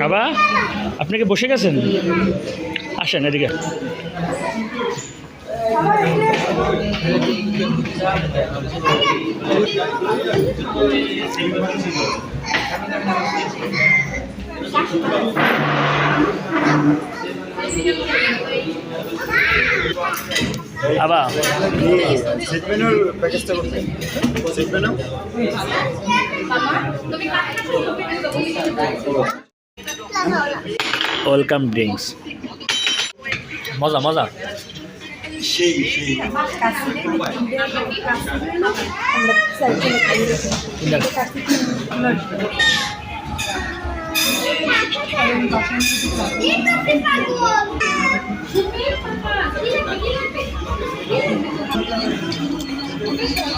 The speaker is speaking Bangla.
বাবা আপনি কি বসে গেছেন? আসেন এদিকে। বাবা সেট সেট ওয়েলকাম ড্রিঙ্কস মজা মজা। সেই সেই